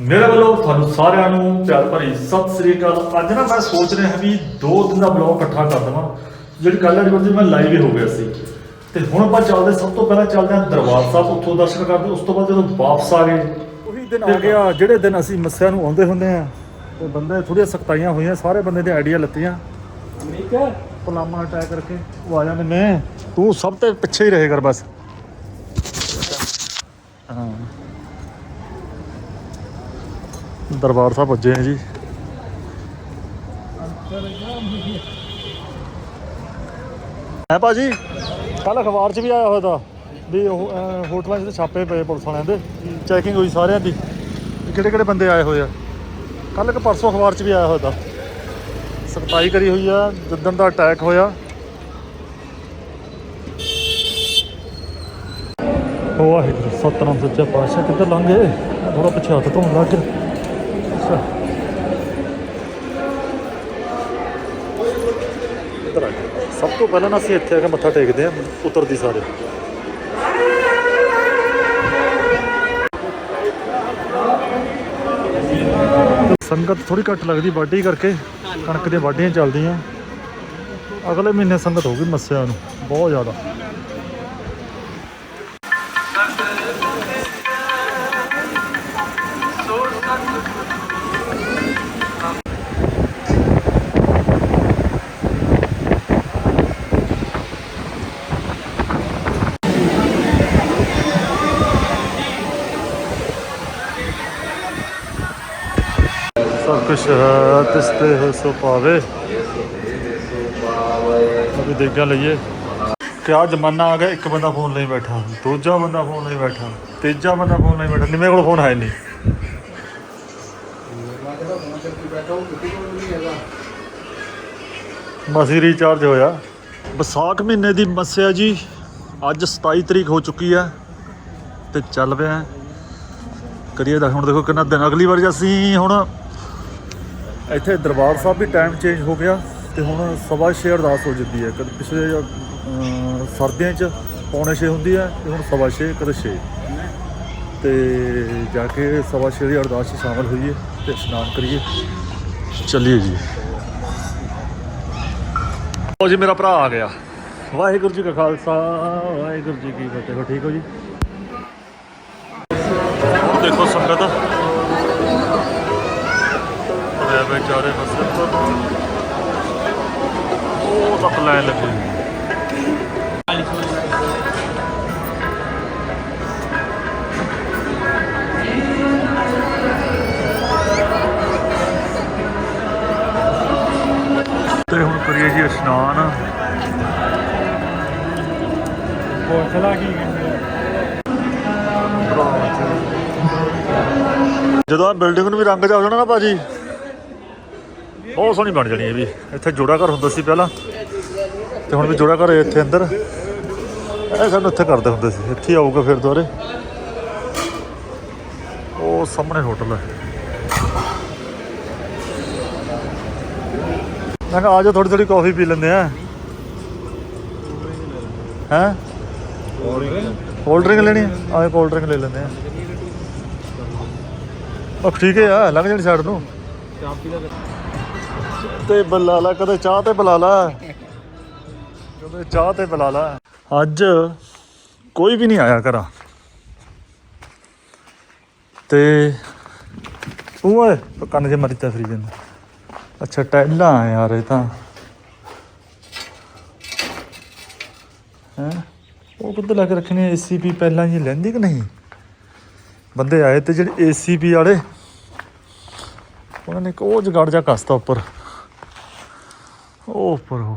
ਮੇਰੇ ਵੱਲੋਂ ਤੁਹਾਨੂੰ ਸਾਰਿਆਂ ਨੂੰ ਪਿਆਰ ਭਰੀ ਸਤਿ ਸ੍ਰੀ ਅਕਾਲ। ਅੱਜ ਨਾ ਮੈਂ ਸੋਚ ਰਿਹਾ ਹਾਂ ਵੀ ਦੋ ਦਿਨ ਦਾ ਬਲੌਗ ਇਕੱਠਾ ਕਰ ਦਵਾਂ। ਜਿਹੜੀ ਕੱਲ੍ਹ ਵਾਲੀ ਵੀਡੀਓ ਮੈਂ ਲਾਈਵ ਹੀ ਹੋ ਗਿਆ ਸੀ। ਤੇ ਹੁਣ ਆਪਾਂ ਚੱਲਦੇ ਸਭ ਤੋਂ ਪਹਿਲਾਂ ਚੱਲਦੇ ਹਾਂ ਦਰਬਾਰ ਸਾਹਿਬ ਉੱਥੋਂ ਦਰਸ਼ਨ ਕਰਦੇ ਉਸ ਤੋਂ ਬਾਅਦ ਜਦੋਂ ਵਾਪਸ ਆ ਗਏ ਉਹੀ ਦਿਨ ਆ ਗਿਆ। ਜਿਹੜੇ ਦਿਨ ਅਸੀਂ ਮੱਸਿਆ ਨੂੰ ਆਉਂਦੇ ਹੁੰਦੇ ਆ ਤੇ ਬੰਦੇ ਥੋੜੀਆਂ ਸਖਤਾਈਆਂ ਹੋਈਆਂ ਸਾਰੇ ਬੰਦੇ ਦੇ ਆਈਡੀਆ ਲੱਤੀਆਂ। ਠੀਕ ਹੈ? ਪਲਾਮਾ ਅਟੈਕ ਕਰਕੇ ਉਹ ਆ ਜਾਂਦੇ ਨੇ ਤੂੰ ਸਭ ਤੋਂ ਪਿੱਛੇ ਹੀ ਰਹੇ ਕਰ ਬਸ। ਹਾਂ। ਦਰਬਾਰ ਸਾਹਿਬ ਪੁੱਜੇ ਆ ਜੀ। ਹੈ ਭਾਜੀ? ਕੱਲ ਅਖਬਾਰ 'ਚ ਵੀ ਆਇਆ ਹੋਇਆ ਤਾਂ ਵੀ ਉਹ ਅਹ, ਹੋਟਲਾਂ 'ਚ ਤਾਂ ਛਾਪੇ ਪਏ ਪੁਲਿਸ ਵਾਲਿਆਂ ਦੇ ਚੈਕਿੰਗ ਹੋਈ ਸਾਰਿਆਂ ਦੀ। ਕਿਹੜੇ ਕਿਹੜੇ ਬੰਦੇ ਆਏ ਹੋਏ ਆ। ਕੱਲ ਇੱਕ ਪਰਸੋਂ ਅਖਬਾਰ 'ਚ ਵੀ ਆਇਆ ਹੋਇਆ ਤਾਂ। ਸਖਤਾਈ ਕਰੀ ਹੋਈ ਆ ਜਿੱਦਣ ਦਾ ਅਟੈਕ ਹੋਇਆ। ਵਾਹਿਗੁਰੂ ਸਤਨਾਮ ਸੱਚਾ ਪਾਤਸ਼ਾਹ ਕਿੱਧਰ ਲੰਘੇ ਥੋੜਾ ਪਿੱਛੇ ਹੱਥ ਧੋਣ ਲੱਗ ਗਿਆ। ਗਏ। ਸਭ ਤੋਂ ਪਹਿਲਾਂ ਨਾ ਅਸੀਂ ਇੱਥੇ ਆ ਕੇ ਮੱਥਾ ਟੇਕਦੇ ਆ ਉਤਰਦੀ ਸਾਰੇ। ਸੰਗਤ ਥੋੜੀ ਘੱਟ ਲੱਗਦੀ ਵਾਢੀ ਕਰਕੇ, ਕਣਕ ਦੀਆਂ ਵਾਢੀਆਂ ਚੱਲਦੀਆਂ। ਅਗਲੇ ਮਹੀਨੇ ਸੰਗਤ ਹੋਊਗੀ ਮੱਸਿਆ ਨੂੰ, ਬਹੁਤ ਜ਼ਿਆਦਾ। ਸਭ ਤੇ ਹੋ ਪਾਵੇ। ਅਭੀ ਦੇਖਿਆ ਲਈਏ। ਕਿਆ ਜ਼ਮਾਨਾ ਆ ਗਿਆ, ਇੱਕ ਬੰਦਾ ਫੋਨ ਲਈ ਬੈਠਾ, ਦੂਜਾ ਬੰਦਾ ਫੋਨ ਲਈ ਬੈਠਾ, ਤੀਜਾ ਬੰਦਾ ਫੋਨ ਲਈ ਬੈਠਾ, ਨਿਮੇ ਕੋਲ ਫੋਨ ਹੈ ਨਹੀਂ। ਮਸੀ ਰੀਚਾਰਜ ਹੋਇਆ। ਵਿਸਾਖ ਮਹੀਨੇ ਦੀ ਮੱਸਿਆ ਜੀ, ਅੱਜ 27 ਤਰੀਕ ਹੋ ਚੁੱਕੀ ਆ ਤੇ ਚੱਲ ਪਿਆ। ਕਰੀਏ ਦਾ ਹੁਣ ਦੇਖੋ ਕਿੰਨਾ ਦਿਨ, ਅਗਲੀ ਵਾਰ ਜੇ ਅਸੀਂ ਹੁਣ ਇੱਥੇ ਦਰਬਾਰ ਸਾਹਿਬ ਵੀ ਟਾਈਮ ਚੇਂਜ ਹੋ ਗਿਆ ਤੇ ਹੁਣ ਸਵਾ ਛੇ ਅਰਦਾਸ ਹੋ ਜਾਂਦੀ ਹੈ। ਕਦੇ ਪਿਛਲੇ ਸਰਦੀਆਂ 'ਚ ਪੌਣੇ ਛੇ ਹੁੰਦੀ ਹੈ ਤੇ ਹੁਣ ਸਵਾ ਛੇ, ਕਦੇ ਛੇ। ਤੇ ਜਾ ਕੇ ਸਵਾ ਛੇ ਦੀ ਅਰਦਾਸ 'ਚ ਸ਼ਾਮਲ ਹੋਈਏ ਤੇ ਇਸ਼ਨਾਨ ਕਰੀਏ। ਚੱਲੀਏ ਜੀ। ਉਹ ਜੀ, ਮੇਰਾ ਭਰਾ ਆ ਗਿਆ। ਵਾਹਿਗੁਰੂ ਜੀ ਕਾ ਖਾਲਸਾ, ਵਾਹਿਗੁਰੂ ਜੀ ਕੀ ਫਤਿਹ। ਹੋ ਠੀਕ ਹੋ ਜੀ? ਉਹ ਲੈਣ ਲੱਗੇ ਤੇ ਹੁਣ ਕਰੀਏ ਜੀ ਇਸ਼ਨਾਨ। ਹੌਸਲਾ ਕੀ ਕਹਿੰਦੇ ਜਦੋਂ ਆ ਬਿਲਡਿੰਗ ਨੂੰ ਵੀ ਰੰਗ ਜਾ ਹੋ ਜਾਣਾ ਨਾ ਭਾਜੀ ਬਹੁਤ ਸੋਹਣੀ ਬਣ ਜਾਣੀ ਇਹ ਵੀ। ਇੱਥੇ ਜੋੜਾ ਘਰ ਹੁੰਦਾ ਸੀ ਪਹਿਲਾਂ। ਤੇ ਹੁਣ ਵੀ ਜੋੜਾ ਘਰ ਇੱਥੇ ਅੰਦਰ। ਇਹ ਸਾਨੂੰ ਇੱਥੇ ਕਰਦੇ ਹੁੰਦੇ ਸੀ। ਇੱਥੇ ਹੀ ਆਊਗਾ ਫਿਰ ਦੁਬਾਰੇ। ਉਹ ਸਾਹਮਣੇ ਹੋਟਲ ਹੈ। ਮੈਂ ਕਿਹਾ, ਆ ਜਾਓ ਥੋੜੀ ਥੋੜੀ ਕਾਫੀ ਪੀ ਲੈਂਦੇ ਆ। ਹੈ? ਕੋਲਡ ਡਰਿੰਕ ਲੈਣੀ ਆ ਆਏ ਕੋਲਡ ਡਰਿੰਕ ਲੈ ਲੈਂਦੇ ਆ। ਉਹ ਠੀਕ ਹੈ ਆ ਲੰਘ ਜਾਣੀ ਸਾਈਡ ਨੂੰ। ਤੇ ਬੁਲਾ ਲਾ, ਕਦੇ ਚਾਹ ਤੇ ਬੁਲਾ ਲਾ। ਕਦੇ ਚਾਹ ਤੇ ਬੁਲਾ ਲਾ। ਅੱਜ ਕੋਈ ਵੀ ਨਹੀਂ ਆਇਆ ਘਰਾਂ। ਤੇ ਤੂੰ ਓਏ, ਕੰਨ ਜੇ ਮਰੀ ਫਰੀ ਜਾਂਦਾ। ਅੱਛਾ, ਟੈਲਾਂ ਆ ਯਾਰ ਇਹ ਤਾਂ। ਹੈ? ਉਹ ਕਿੱਧਰ ਲਾ ਕੇ ਰੱਖਣੀ ਏਸੀਪੀ ਪਹਿਲਾਂ ਹੀ ਲੈਂਦੀ ਕਿ ਨਹੀਂ? ਬੰਦੇ ਆਏ ਤੇ ਜਿਹੜੇ ਏਸੀਪੀ ਵਾਲੇ, ਉਹਨਾਂ ਨੇ ਇੱਕ ਉਹ ਜਗਾੜ ਜਾ ਕਸਤਾ ਉੱਪਰ। ਉਹ ਉੱਪਰ ਉਹ।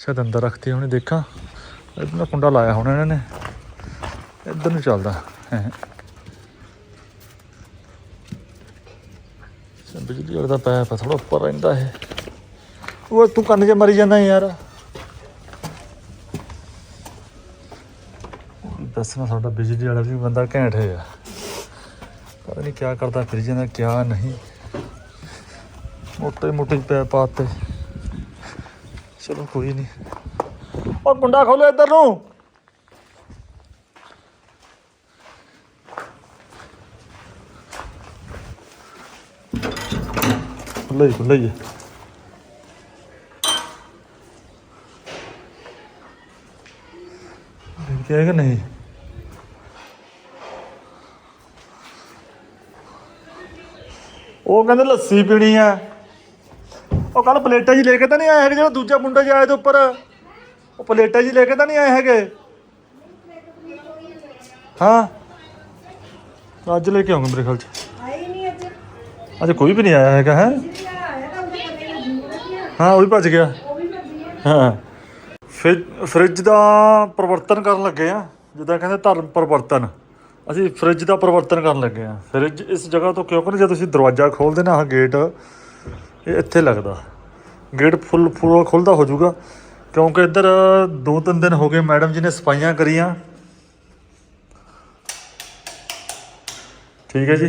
ਸ਼ਾਇਦ ਅੰਦਰ ਰੱਖਤੇ ਹੋਣੇ, ਦੇਖਾਂ। ਇੱਧਰ ਕੁੰਡਾ ਲਾਇਆ ਹੋਣਾ ਇਹਨਾਂ ਨੇ। ਇੱਧਰ ਨੂੰ ਚੱਲਦਾ। ਹੈ। ਬਿਜਲੀ ਵਾਲਾ ਦਾ ਪੈਪ ਥੋੜਾ ਉੱਪਰ ਰਹਿੰਦਾ ਹੈ ਉਹ ਤੂੰ ਕੰਨ 'ਚ ਮਰੀ ਜਾਂਦਾ ਯਾਰ। ਦੱਸਣਾ ਸਾਡਾ ਬਿਜਲੀ ਵਾਲਾ ਵੀ ਬੰਦਾ ਘੈਂਟ ਹੈ ਪਤਾ ਨਹੀਂ ਕਿਆ ਕਰਦਾ, ਫਿਰ ਜਾਂਦਾ ਕਿਆ ਨਹੀਂ। ਮੋਟੇ ਮੋਟੇ ਪੈ ਪਾਤੇ ਚਲੋ ਕੋਈ ਨਹੀਂ। ਉਹ ਕੁੰਡਾ ਖੋਲੋ ਇੱਧਰ ਨੂੰ। ਖੁੱਲ੍ਹਾ ਹੀ ਖੁੱਲ੍ਹਾ ਹੀ ਕਿ ਨਹੀਂ? ਉਹ ਕਹਿੰਦੇ ਲੱਸੀ ਪੀਣੀ ਆ। ਉਹ ਕੱਲ ਪਲੇਟਾਂ ਜੀ ਲੈ ਕੇ ਤਾਂ ਨਹੀਂ ਆਏ ਹੈਗੇ ਜਿਹੜਾ ਦੂਜਾ ਮੁੰਡਾ ਜਿਹਾ ਆਇਆ ਤੇ ਉੱਪਰ। ਉਹ ਪਲੇਟਾਂ ਜੀ ਲੈ ਕੇ ਤਾਂ ਨਹੀਂ ਆਏ ਹੈਗੇ। ਹਾਂ। ਅੱਜ ਲੈ ਕੇ ਆਉਂਗਾ ਮੇਰੇ ਖਿਆਲ ਚ। ਆਈ ਨਹੀਂ ਅੱਜ। ਅੱਜ ਕੋਈ ਵੀ ਨਹੀਂ ਆਇਆ ਹੈਗਾ ਹੈ? ਹਾਂ ਉਹ ਵੀ ਭੱਜ ਗਿਆ। ਹੈ। ਫ੍ਰਿਜ ਦਾ ਪਰਿਵਰਤਨ ਕਰਨ ਲੱਗੇ ਆ। ਜਿੱਦਾਂ ਕਹਿੰਦੇ ਧਰਮ ਪਰਿਵਰਤਨ। ਅਸੀਂ ਫ੍ਰਿਜ ਦਾ ਪਰਿਵਰਤਨ ਕਰਨ ਲੱਗੇ ਆ। ਫ੍ਰਿਜ ਇਸ ਜਗ੍ਹਾ ਤੋਂ ਕਿਉਂਕਿ ਜੇ ਤੁਸੀਂ ਦਰਵਾਜ਼ਾ ਖੋਲਦੇ ਨਾ ਆਹ ਗੇਟ ਇਹ ਇੱਥੇ ਲੱਗਦਾ। ਗੇਟ ਫੁੱਲ ਪੂਰਾ ਖੁੱਲਦਾ ਹੋ ਜਾਊਗਾ ਕਿਉਂਕਿ ਇੱਧਰ ਦੋ ਤਿੰਨ ਦਿਨ ਹੋ ਗਏ ਮੈਡਮ ਜੀ ਨੇ ਸਫਾਈਆਂ ਕਰੀਆਂ। ਠੀਕ ਹੈ ਜੀ।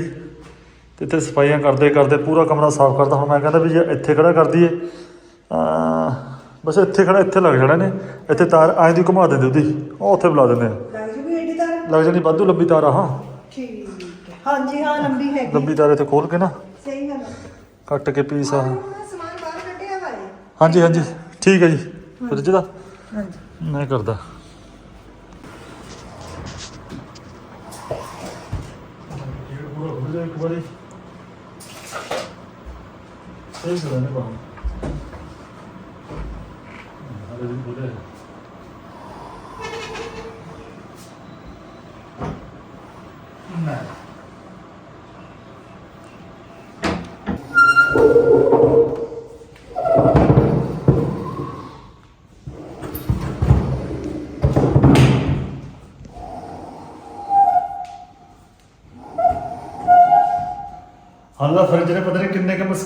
ਤੇ ਇੱਥੇ ਸਫਾਈਆਂ ਕਰਦੇ ਕਰਦੇ ਪੂਰਾ ਕਮਰਾ ਸਾਫ਼ ਕਰਦਾ ਹੁਣ ਮੈਂ ਕਹਿੰਦਾ ਵੀ ਜੇ ਇੱਥੇ ਖੜਾ ਕਰ ਦਈਏ ਬਸ ਇੱਥੇ ਖੜਾ ਇੱਥੇ ਲੱਗ ਜਾਣਾ ਨੇ ਇੱਥੇ ਤਾਰ ਐਂ ਦੀ ਘੁਮਾ ਦਿੰਦੇ ਉਹਦੀ। ਉਹ ਉੱਥੇ ਬੁਲਾ ਦਿੰਦੇ ਆ। ਲੱਗ ਤਾਰ? ਜਾਣੀ ਵਾਧੂ ਲੰਬੀ ਤਾਰ ਆ ਹਾਂ। ਠੀਕ ਹਾਂਜੀ ਹਾਂ ਲੰਬੀ ਹੈਗੀ। ਲੰਬੀ ਤਾਰ ਇੱਥੇ ਖੋਲ ਕੇ ਨਾ। ਕੱਟ ਕੇ ਪੀਸ ਆ। ਸਮਾਨ ਬਾਹਰ ਕੱਢਿਆ ਵਾ ਹੈ ਹਾਂਜੀ ਹਾਂਜੀ। ਠੀਕ ਹੈ ਜੀ। ਫ੍ਰਿਜ ਦਾ ਹਾਂਜੀ। ਮੈਂ ਕਰਦਾ। ਇੱਕ ਵਾਰੀ ਸਹੀ ਸਦਾ ਨੇ ਬਾਹਰ। ਵੀ ਬੋਲੇ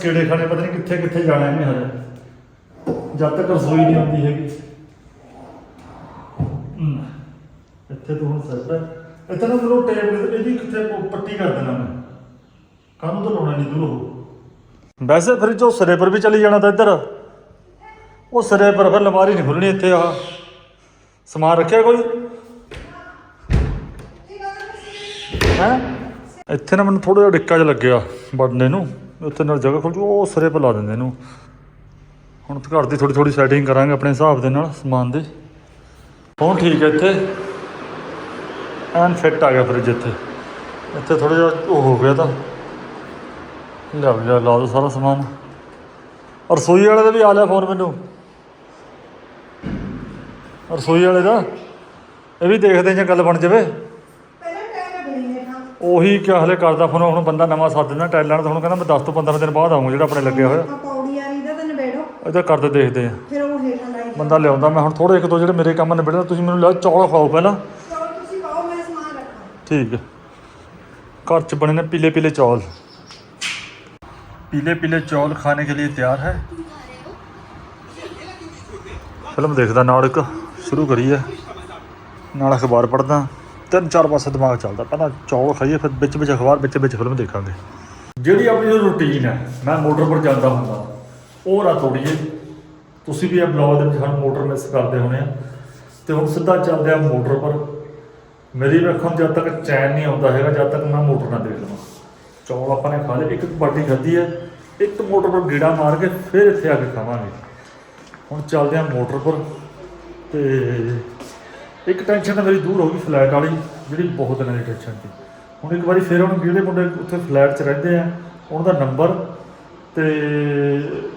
ਚਿੜੇ ਖਾਣੇ, ਪਤਾ ਨਹੀਂ ਕਿੱਥੇ ਕਿੱਥੇ ਜਾਣਾ ਇਹਨੇ ਹਜੇ। ਜਦ ਤੱਕ ਰਸੋਈ ਨਹੀਂ ਆਉਂਦੀ ਹੈਗੀ। ਇੱਥੇ ਤੋਂ ਹੁਣ ਸੈੱਟ ਇੱਥੇ ਨਾ ਮੈਨੂੰ ਟੇਬਲ ਇਹਦੀ ਕਿੱਥੇ ਪੱਟੀ ਕਰ ਦੇਣਾ ਮੈਂ। ਕਾਹਨੂੰ ਤਾਂ ਲਾਉਣਾ ਨਹੀਂ ਦੂਰ। ਵੈਸੇ ਫਿਰ ਜੋ ਸਿਰੇ ਪਰ ਵੀ ਚਲੀ ਜਾਣਾ ਤਾਂ ਇੱਧਰ। ਉਹ ਸਿਰੇ ਪਰ ਫਿਰ ਲਮਾਰੀ ਨਹੀਂ ਖੁੱਲਣੀ ਇੱਥੇ ਆ ਸਮਾਨ ਰੱਖਿਆ ਕੋਈ? ਹੈ? ਇੱਥੇ ਨਾ ਮੈਨੂੰ ਥੋੜਾ ਜਿਹਾ ਡਿੱਕਾ ਜਿਹਾ ਲੱਗਿਆ ਵੜਨੇ ਨੂੰ। ਉੱਥੇ ਨਾਲ ਜਗ੍ਹਾ ਖੁੱਲ ਜੂ, ਉਹ ਸਿਰੇ ਪਰ ਲਾ ਦਿੰਦੇ ਇਹਨੂੰ ਹੁਣ ਘਰ ਦੀ ਥੋੜੀ ਥੋੜੀ ਸੈਟਿੰਗ ਕਰਾਂਗੇ ਆਪਣੇ ਹਿਸਾਬ ਦੇ ਨਾਲ, ਸਮਾਨ ਦੇ। ਹੁਣ ਠੀਕ ਹੈ ਇੱਥੇ। ਐਨ ਫਿੱਟ ਆ ਗਿਆ ਫਰਿੱਜ ਇੱਥੇ। ਇੱਥੇ ਥੋੜਾ ਜਿਹਾ ਉਹ ਹੋ ਗਿਆ ਤਾਂ। ਲਾ ਵੀ ਲਿਆ, ਲਾ ਦੋ ਸਾਰਾ ਸਮਾਨ। ਔਰ ਰਸੋਈ ਵਾਲੇ ਦਾ ਵੀ ਆ ਲਿਆ ਫੋਨ ਮੈਨੂੰ। ਰਸੋਈ ਵਾਲੇ ਦਾ। ਇਹ ਵੀ ਦੇਖਦੇ ਜਾਂ ਗੱਲ ਬਣ ਜਾਵੇ ਪਹਿਲਾਂ ਟਾਈਮ ਲੱਗਣੀ ਹੈ ਹਾਂ ਉਹੀ ਕਿਆ ਹਲੇ ਕਰਦਾ ਫਿਰ ਹੁਣ ਬੰਦਾ ਨਵਾਂ ਸੱਦ ਦਿੰਦਾ ਟੈਲਰ ਦਾ ਹੁਣ ਕਹਿੰਦਾ ਮੈਂ 10 ਤੋਂ 15 ਦਿਨ ਬਾਅਦ ਆਉਂਗਾ ਜਿਹੜਾ ਆਪਣੇ ਲੱਗਿਆ ਹੋਇਆ। ਆਪਾਂ ਪੌੜੀ ਆ ਤਾਂ ਕਰਦੇ ਦੇਖਦੇ ਆ। ਬੰਦਾ ਲਿਆਉਂਦਾ ਮੈਂ ਹੁਣ ਥੋੜੇ ਇੱਕ ਦੋ ਜਿਹੜੇ ਮੇਰੇ ਕੰਮ ਨਿਬੜਨ ਤੁਸੀਂ ਮੈਨੂੰ ਲਿਆ ਚੌਲ ਖਾਓ ਪਹਿਲਾਂ। ਚੌਲ ਤੁਸੀਂ ਠੀਕ ਘਰ ਚ ਬਣੇ ਨੇ ਪੀਲੇ ਪੀਲੇ ਚੌਲ। ਪੀਲੇ ਪੀਲੇ ਚੌਲ ਖਾਣੇ ਕੇ ਲਈ ਤਿਆਰ ਹੈ। ਫਿਲਮ ਦੇਖਦਾ ਨਾਲ ਇੱਕ ਸ਼ੁਰੂ ਕਰੀਏ। ਨਾਲ ਅਖਬਾਰ ਪੜਦਾ ਤਿੰਨ ਚਾਰ ਪਾਸੇ ਦਿਮਾਗ ਚੱਲਦਾ। ਪਹਿਲਾਂ ਚੌਲ ਖਾਈਏ, ਫਿਰ ਵਿੱਚ ਵਿੱਚ ਅਖਬਾਰ, ਵਿੱਚ ਵਿੱਚ ਫਿਲਮ ਦੇਖਾਂਗੇ। ਜਿਹੜੀ ਆਪਣੀ ਰੂਟੀਨ ਹੈ, ਮੈਂ ਮੋਟਰ ਪਰ ਜਾਂਦਾ ਹੁੰਦਾ। ਉਹ ਨਾ ਤੋੜੀਏ। ਤੁਸੀਂ ਵੀ ਇਹ ਬਲੌਗ ਦੇ ਵਿੱਚ ਸਾਨੂੰ ਮੋਟਰ ਮਿਸ ਕਰਦੇ ਹੋਣੇ ਆ। ਤੇ ਹੁਣ ਸਿੱਧਾ ਚੱਲਦੇ ਆ ਮੋਟਰ ਪਰ। ਮੇਰੀ ਵੀ ਜਦ ਤੱਕ ਚੈਨ ਨਹੀਂ ਆਉਂਦਾ ਹੈਗਾ, ਜਦ ਤੱਕ ਮੈਂ ਮੋਟਰ ਨਾ ਦੇਖ ਲਵਾਂ। ਚੌਲ ਆਪਾਂ ਨੇ ਖਾ ਲਏ, ਇੱਕ ਬਾਟੀ ਖਾਧੀ ਹੈ। ਇੱਕ ਮੋਟਰ ਪਰ ਗੇੜਾ ਮਾਰ ਕੇ ਫਿਰ ਇੱਥੇ ਆ ਕੇ ਖਾਵਾਂਗੇ। ਹੁਣ ਚੱਲਦੇ ਆ ਮੋਟਰ ਪਰ ਤੇ ਇੱਕ ਟੈਨਸ਼ਨ ਤਾਂ ਮੇਰੀ ਦੂਰ ਹੋ ਗਈ ਫਲੈਟ ਵਾਲੀ, ਜਿਹੜੀ ਬਹੁਤ ਦਿਨਾਂ ਦੀ ਟੈਨਸ਼ਨ ਸੀ। ਹੁਣ ਇੱਕ ਵਾਰੀ ਫਿਰ ਉਹਨੂੰ ਜਿਹੜੇ ਮੁੰਡੇ ਉੱਥੇ ਫਲੈਟ 'ਚ ਰਹਿੰਦੇ ਆ ਉਹਨਾਂ ਦਾ ਨੰਬਰ ਤੇ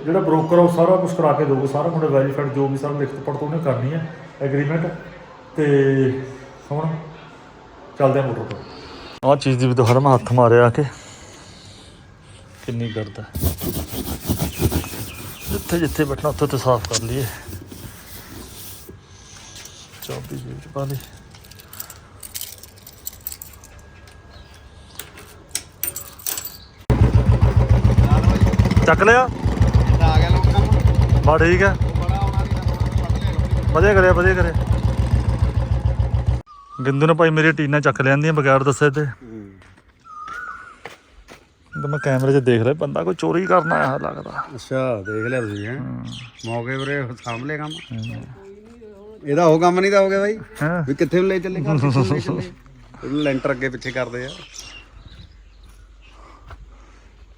ਜਿਹੜਾ ਬ੍ਰੋਕਰ ਉਹ ਸਾਰਾ ਕੁਝ ਕਰਾ ਕੇ ਦੇਊਗਾ, ਸਾਰਾ ਮੁੰਡਾ ਵੈਰੀਫਾਈਡ ਜੋ ਵੀ ਸਾਰਾ ਲਿਖਤ ਪੜਤ ਉਹਨੇ ਕਰਨੀ ਹੈ ਐਗਰੀਮੈਂਟ ਤੇ ਹੁਣ ਚੱਲਦੇ ਆ ਮੋਟਰ ਪਰ ਆਹ ਚੀਜ਼ ਦੀ ਵੀ ਦੁਬਾਰਾ ਮੈਂ ਹੱਥ ਮਾਰਿਆ ਆ ਕੇ। ਕਿੰਨੀ ਕਰਦਾ ਜਿੱਥੇ ਜਿੱਥੇ ਬੈਠਣਾ, ਉੱਥੇ ਤੇ ਸਾਫ਼ ਕਰ ਲਈਏ। ਚਾਬੀ ਜੇਬ ਚ ਪਾ ਲਈ ਚੱਕ ਲਿਆ। ਆ ਗਿਆ ਲੋਕਾਂ ਨੂੰ ਬਾ ਠੀਕ ਹੈ। ਬੜਾ ਉਹਨਾਂ ਦੀ ਵਧੀਆ ਕਰਿਆ ਵਧੀਆ ਕਰਿਆ। ਗਿੰਦੂ ਨੇ ਭਾਈ ਮੇਰੀ ਟੀਨਾਂ ਚੱਕ ਲਿਆਂਦੀਆਂ ਬਗੈਰ ਦੱਸੇ ਤੇ। ਤਾਂ ਮੈਂ ਕੈਮਰੇ 'ਚ ਦੇਖ ਰਿਹਾ ਬੰਦਾ ਕੋਈ ਚੋਰੀ ਕਰਨ ਆਇਆ ਲੱਗਦਾ। ਅੱਛਾ ਦੇਖ ਲਿਆ ਤੁਸੀਂ ਹੈ। ਮੌਕੇ ਸਾਂਭ ਲਿਆ ਕੰਮ। ਇਹਦਾ ਉਹ ਕੰਮ ਨਹੀਂ ਤਾਂ ਹੋ ਗਿਆ ਬਾਈ। ਹੈ। ਵੀ ਕਿੱਥੇ ਨੂੰ ਲੈ ਚੱਲੇ ਘਰ ਕਿੱਥੇ ਨੂੰ ਲੈ ਚੱਲੇ। ਇਹਨੂੰ ਲੈਂਟਰ ਅੱਗੇ ਪਿੱਛੇ ਕਰਦੇ ਆ।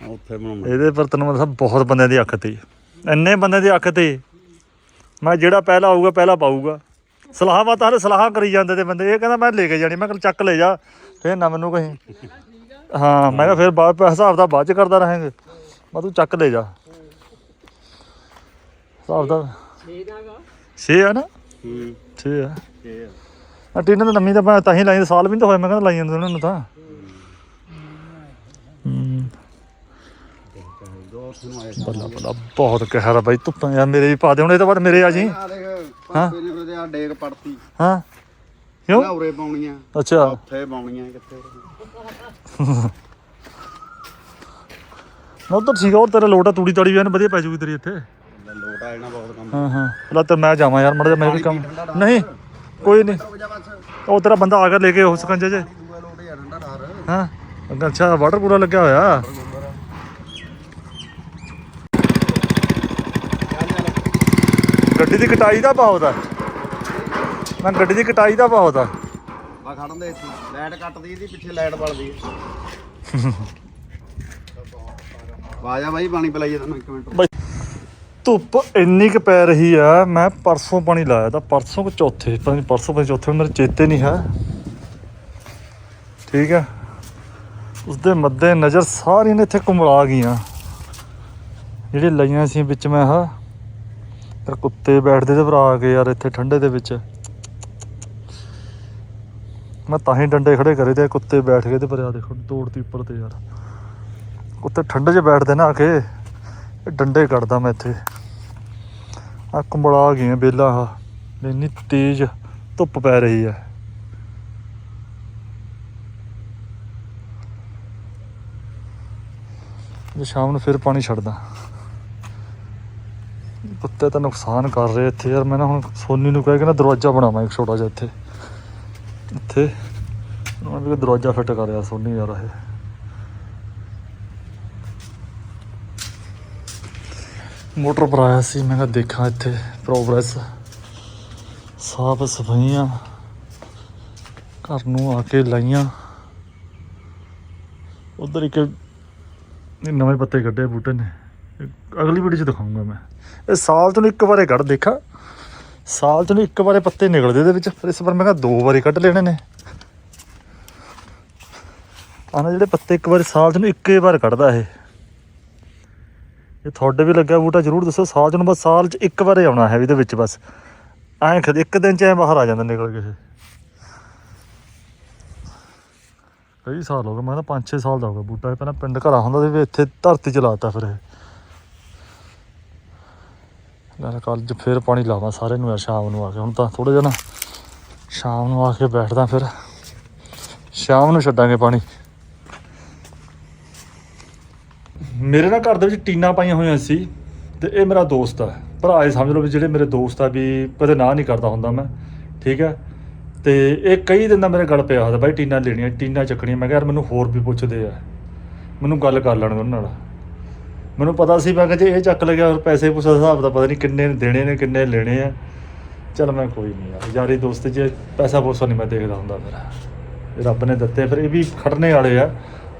ਉੱਥੇ ਬਣਾਉਣਾ। ਇਹਦੇ ਪਰ ਤੈਨੂੰ ਮੈਂ ਦੱਸਾਂ ਬਹੁਤ ਬੰਦਿਆਂ ਦੀ ਅੱਖ ਤੇ। ਇੰਨੇ ਬੰਦਿਆਂ ਦੀ ਅੱਖ ਤੇ। ਮੈਂ ਜਿਹੜਾ ਪਹਿਲਾ ਆਊਗਾ ਪਹਿਲਾ ਪਾਊਗਾ। ਸਲਾਹਾਂ ਬਾਤਾਂ ਹਲੇ ਸਲਾਹਾਂ ਕਰੀ ਜਾਂਦੇ ਤੇ ਬੰਦੇ। ਇਹ ਕਹਿੰਦਾ ਮੈਂ ਲੈ ਕੇ ਜਾਣੀ। ਮੈਂ ਕਿਹਾ ਚੱਕ ਲੈ ਜਾ। ਫੇਰ ਨਾ ਮੈਨੂੰ ਕਹੀਂ। ਹਾਂ ਮੈਂ ਕਿਹਾ ਫਿਰ ਬਾਅਦ ਹਿਸਾਬ ਦਾ ਬਾਅਦ ਚ ਕਰਦਾ ਰਹਾਂਗੇ। ਮੈਂ ਤੂੰ ਚੱਕ ਲੈ ਜਾ। ਹਿਸਾਬ ਦਾ 6 ਆ ਨਾ? ਹੂੰ 6 ਆ। ਇਹ ਆ। ਆ ਟੀਨ ਤਾਂ ਨਵੀਂ ਤਾਂ ਮੈਂ ਤਾਂ ਹੀ ਲਾਈ ਸਾਲ ਵੀ ਨਹੀਂ ਤਾਂ ਹੋਇਆ ਮੈਂ ਕਹਿੰਦਾ ਲਾਈ ਜਾਂਦੇ ਉਹਨਾਂ ਨੂੰ ਤਾਂ। ਹੂੰ। ਬੱਲਾ ਬੱਲਾ ਬਹੁਤ ਕਹਿਰ ਆ ਬਾਈ ਧੁੱਪਾਂ ਯਾਰ ਮੇਰੇ ਵੀ ਪਾ ਦੇ ਹੁਣ ਇਹ ਤੋਂ ਬਾਅਦ ਮੇਰੇ ਆ ਜੀ। ਆ ਦੇਖ ਪਾਪੇ ਨੇ ਉਹਦੇ ਆ ਡੇਕ ਪੜਤੀ। ਹਾਂ। ਕਿਉਂ? ਉਰੇ ਪਾਉਣੀਆਂ। ਅੱਛਾ। ਉੱਥੇ ਪਾਉਣੀਆਂ ਕਿੱਥੇ? ਨਾ ਉਧਰ ਠੀਕ ਆ ਹੋਰ ਤੇਰਾ ਲੋਟਾ ਤੂੜੀ ਤਾੜੀ ਵੀ ਐਨ ਵਧੀਆ ਪੈ ਜੂਗੀ ਤੇਰੀ ਇੱਥੇ। ਆ ਬਹੁਤ ਕੰਮ। ਹਾਂ ਹਾਂ। ਮੈਂ ਜਾਵਾਂ ਯਾਰ ਮੜਾ ਜਾ ਮੈਂ ਵੀ ਕੰਮ ਨਹੀਂ ਕੋਈ ਨਹੀਂ। ਹੋ ਜਾ ਉਹ ਤੇਰਾ ਬੰਦਾ ਆ ਕੇ ਲੈ ਕੇ ਉਸ ਸਕੰਜੇ ਆ ਠਾਰ ਹਾਂ। ਅੱਛਾ ਵਾਟਰ ਕੂਲਰ ਲੱਗਿਆ ਹੋਇਆ। ਗੱਡੀ ਦੀ ਕਟਾਈ ਦਾ ਬਹੁਤ ਆ। ਮੈਂ ਗੱਡੀ ਦੀ ਕਟਾਈ ਦਾ ਬਹੁਤ ਆ। ਬਾ ਖੜਨ ਦੇ ਇੱਥੇ। ਲਾਈਟ ਕੱਟਦੀ ਇਹਦੀ ਪਿੱਛੇ ਲਾਈਟ ਬਲਦੀ ਹੈ ਵਾਜਾ ਬਾਈ ਪਾਣੀ ਪਿਲਾਈਏ ਤੁਹਾਨੂੰ ਇੱਕ ਮਿੰਟ। ਬਾਈ। ਧੁੱਪ ਇੰਨੀ ਕੁ ਪੈ ਰਹੀ ਆ, ਮੈਂ ਪਰਸੋਂ ਪਾਣੀ ਲਾਇਆ ਤਾਂ ਪਰਸੋਂ ਕੋ ਚੌਥੇ, ਪਤਾ ਨਹੀਂ ਪਰਸੋਂ ਪਤਾ ਚੌਥੇ, ਮੇਰੇ ਚੇਤੇ ਨਹੀਂ ਹੈ। ਠੀਕ ਹੈ ਉਸਦੇ ਮੱਦੇ ਨਜ਼ਰ ਸਾਰੀਆਂ ਨੇ ਇੱਥੇ ਕੁਮਲਾ ਗਈਆਂ। ਜਿਹੜੇ ਲਈਆਂ ਸੀ ਵਿੱਚ ਮੈਂ ਹਾਂ ਯਾਰ ਕੁੱਤੇ ਬੈਠਦੇ ਤੇ ਭਰਾ ਆ ਕੇ ਯਾਰ ਇੱਥੇ ਠੰਡੇ ਦੇ ਵਿੱਚ। ਮੈਂ ਤਾਂ ਹੀ ਡੰਡੇ ਖੜੇ ਕਰੇ ਤੇ ਕੁੱਤੇ ਬੈਠ ਗਏ ਤੇ ਪਰ ਆ ਦੇਖੋ, ਤੋੜਤੀ ਉੱਪਰ ਤੇ ਯਾਰ। ਕੁੱਤੇ ਠੰਡੇ 'ਚ ਬੈਠਦੇ ਨਾ ਆ ਕੇ ਡੰਡੇ ਕੱਢਦਾ ਮੈਂ ਇੱਥੇ। ਆ ਕੁੰਬਲਾ ਗਈਆਂ ਬੇਲਾ ਆ ਇੰਨੀ ਤੇਜ਼ ਧੁੱਪ ਪੈ ਰਹੀ ਹੈ ਜੇ ਸ਼ਾਮ ਨੂੰ ਫਿਰ ਪਾਣੀ ਛੱਡਦਾ। ਕੁੱਤੇ ਤਾਂ ਨੁਕਸਾਨ ਕਰ ਰਹੇ ਇੱਥੇ ਯਾਰ, ਮੈਂ ਨਾ ਹੁਣ ਸੋਨੀ ਨੂੰ ਕਹਿ ਕੇ ਨਾ ਦਰਵਾਜ਼ਾ ਬਣਾਵਾਂ ਇੱਕ ਛੋਟਾ ਜਿਹਾ ਇੱਥੇ। ਇੱਥੇ। ਉਹਨਾਂ ਵੀ ਦਰਵਾਜ਼ਾ ਫਿੱਟ ਕਰ ਰਿਹਾ ਸੋਨੀ ਯਾਰ ਇਹ। ਮੋਟਰ ਪਰ ਆਇਆ ਸੀ, ਮੈਂ ਕਿਹਾ ਦੇਖਾਂ ਇੱਥੇ ਪ੍ਰੋਗਰੈਸ ਸਾਫ਼ ਸਫਾਈਆਂ ਘਰ ਨੂੰ ਆ ਕੇ ਲਾਈਆਂ। ਉਧਰ ਇੱਕ ਨਵੇਂ ਪੱਤੇ ਕੱਢੇ ਬੂਟੇ ਨੇ। ਅਗਲੀ ਵੀਡੀਓ ਚ ਦਿਖਾਉਂਗਾ ਮੈਂ। ਇਹ ਸਾਲ ਤੋਂ ਇੱਕ ਵਾਰੇ ਕੱਢ, ਦੇਖਾ। ਸਾਲ ਤੋਂ ਇੱਕ ਵਾਰੇ ਪੱਤੇ ਨਿਕਲਦੇ ਇਹਦੇ ਵਿੱਚ, ਪਰ ਇਸ ਵਾਰ ਮੈਂ ਕਿਹਾ ਦੋ ਵਾਰੀ ਕੱਢ ਲੈਣੇ ਨੇ। ਆਹ ਜਿਹੜੇ ਪੱਤੇ ਇੱਕ ਵਾਰੀ ਸਾਲ ਤੋਂ ਇੱਕ ਵਾਰ ਕੱਢਦਾ ਇਹ। ਇਹ ਤੁਹਾਡੇ ਵੀ ਲੱਗਿਆ ਬੂਟਾ ਜਰੂਰ ਦੱਸੋ, ਸਾਲ ਚ ਨੂੰ ਬਸ ਸਾਲ ਚ ਇੱਕ ਵਾਰੇ ਆਉਣਾ ਹੈ ਇਹਦੇ ਵਿੱਚ ਬਸ। ਐਂ ਖਦ, ਇੱਕ ਦਿਨ ਚ ਐ ਬਾਹਰ ਆ ਜਾਂਦਾ ਨਿਕਲ ਕੇ ਕਈ ਸਾਲ ਹੋ ਗਏ, ਮੈਂ ਤਾਂ 5-6 ਸਾਲ ਦਾ ਹੋ ਗਿਆ ਬੂਟਾ, ਇਹ ਪਹਿਲਾਂ ਪਿੰਡ ਘਰਾ ਹੁੰਦਾ ਸੀ ਵੀ ਇੱਥੇ ਧਰਤੀ ਚ ਲਾਤਾ ਫਿਰ ਇਹ। ਲੈ ਕੱਲ ਜ ਫਿਰ ਪਾਣੀ ਲਾਵਾਂ ਸਾਰੇ ਨੂੰ ਯਾਰ, ਸ਼ਾਮ ਨੂੰ ਆ ਕੇ। ਹੁਣ ਤਾਂ ਥੋੜਾ ਜਿਹਾ ਨਾ ਸ਼ਾਮ ਨੂੰ ਆ ਕੇ ਬੈਠਦਾ ਫਿਰ। ਸ਼ਾਮ ਨੂੰ ਛੱਡਾਂਗੇ ਪਾਣੀ। ਮੇਰੇ ਨਾਲ ਘਰ ਦੇ ਵਿੱਚ ਟੀਨਾ ਪਾਈਆਂ ਹੋਈਆਂ ਸੀ ਤੇ ਇਹ ਮੇਰਾ ਦੋਸਤ ਆ। ਭਰਾ ਇਹ ਸਮਝ ਲਓ ਵੀ ਜਿਹੜੇ ਮੇਰੇ ਦੋਸਤ ਆ ਵੀ ਕਦੇ ਨਾ ਨਹੀਂ ਕਰਦਾ ਹੁੰਦਾ ਮੈਂ, ਠੀਕ ਹੈ? ਤੇ ਇਹ ਕਈ ਦਿਨ ਦਾ ਮੇਰੇ ਗਲ ਪਿਆ ਹੋਇਆ ਬਾਈ ਟੀਨਾ ਲੈਣੀਆਂ, ਟੀਨਾ ਚੱਕਣੀਆਂ। ਮੈਂ ਕਿਹਾ ਯਾਰ ਮੈਨੂੰ ਹੋਰ ਵੀ ਪੁੱਛਦੇ ਆ। ਮੈਨੂੰ ਗੱਲ ਕਰ ਲੈਣ ਉਹਨਾਂ ਨਾਲ। ਮੈਨੂੰ ਪਤਾ ਸੀ, ਮੈਂ ਕਿਹਾ ਜੇ ਇਹ ਚੱਕ ਲਗਿਆ ਹੋਰ ਪੈਸੇ ਪੂਸੇ ਦਾ ਹਿਸਾਬ ਦਾ ਪਤਾ ਨਹੀਂ ਕਿੰਨੇ ਦੇਣੇ ਨੇ, ਕਿੰਨੇ ਲੈਣੇ ਆ। ਚਲ ਮੈਂ ਕੋਈ ਨਹੀਂ ਯਾਰ, ਯਾਰੀ ਦੋਸਤ ਜੇ ਪੈਸਾ ਪੂਸਾ ਨਹੀਂ ਮੈਂ ਦੇਖਦਾ ਹੁੰਦਾ ਮੇਰਾ ਰੱਬ ਨੇ ਦਿੱਤੇ, ਫਿਰ ਇਹ ਵੀ ਖੜਨੇ ਵਾਲੇ ਆ।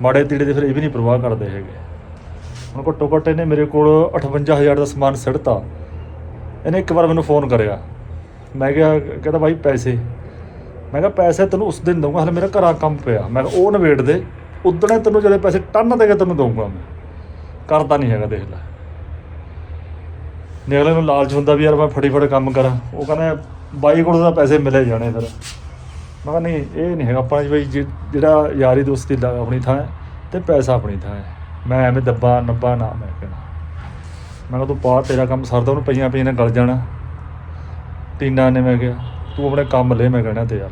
ਮਾੜੇ ਤੀੜੇ ਦੇ ਫਿਰ ਇਹ ਵੀ ਨਹੀਂ ਪਰਵਾਹ ਕਰਦੇ ਹੈਗੇ। ਹੁਣ ਘੱਟੋ ਘੱਟ ਇਹਨੇ ਮੇਰੇ ਕੋਲ 58000 ਦਾ ਸਮਾਨ ਸਿੜਤਾ ਇਹਨੇ ਇੱਕ ਵਾਰ ਮੈਨੂੰ ਫੋਨ ਕਰਿਆ। ਮੈਂ ਕਿਹਾ, ਕਹਿੰਦਾ ਬਾਈ ਪੈਸੇ। ਮੈਂ ਕਿਹਾ, ਪੈਸੇ ਤੈਨੂੰ ਉਸ ਦਿਨ ਦਊਂਗਾ, ਹਲੇ ਮੇਰਾ ਘਰਾਂ ਕੰਮ ਪਿਆ। ਮੈਂ ਕਿਹਾ, ਉਹ ਨਵੇੜ ਦੇ। ਉਦਣੇ ਤੈਨੂੰ ਜਿਹੜੇ ਪੈਸੇ ਟੰਨ ਦੇ ਕੇ ਤੈਨੂੰ ਦਊਂਗਾ ਮੈਂ। ਕਰਦਾ ਨਹੀਂ ਹੈਗਾ ਦੇਖ ਲੈ। ਨਿਕਲੇ ਨੂੰ ਲਾਲਚ ਹੁੰਦਾ ਵੀ ਯਾਰ ਮੈਂ ਫੜੀ ਫੜੇ ਕੰਮ ਕਰਾਂ। ਉਹ ਕਹਿੰਦਾ, ਬਾਈ ਕੋਲ ਤਾਂ ਪੈਸੇ ਮਿਲੇ ਜਾਣੇ ਫਿਰ। ਮੈਂ ਕਿਹਾ, ਨਹੀਂ, ਇਹ ਨਹੀਂ ਹੈਗਾ। ਆਪਾਂ ਬਈ, ਜਿ- ਜਿਹੜਾ ਯਾਰੀ ਦੋਸਤੀ ਦਾ ਆਪਣੀ ਥਾਂ ਹੈ ਤੇ ਪੈਸਾ ਆਪਣੀ ਥਾਂ ਹੈ। ਮੈਂ ਐਵੇਂ ਦੱਬਾ, ਨੱਬਾ ਨਾ, ਮੈਂ ਕਹਿਣਾ ਮੈਂ ਕਿਹਾ ਤੂੰ ਪਾ, ਤੇਰਾ ਕੰਮ ਸਰਦਾ, ਉਹਨੂੰ ਪਈਆਂ ਪਈਆਂ ਨੇ ਗਲ ਜਾਣਾ। ਟੀਨਾ ਨੇ ਮੈਂ ਕਿਹਾ, ਤੂੰ ਆਪਣੇ ਕੰਮ ਲੈ, ਮੈਂ ਕਹਿਣਾ ਤੇ ਯਾਰ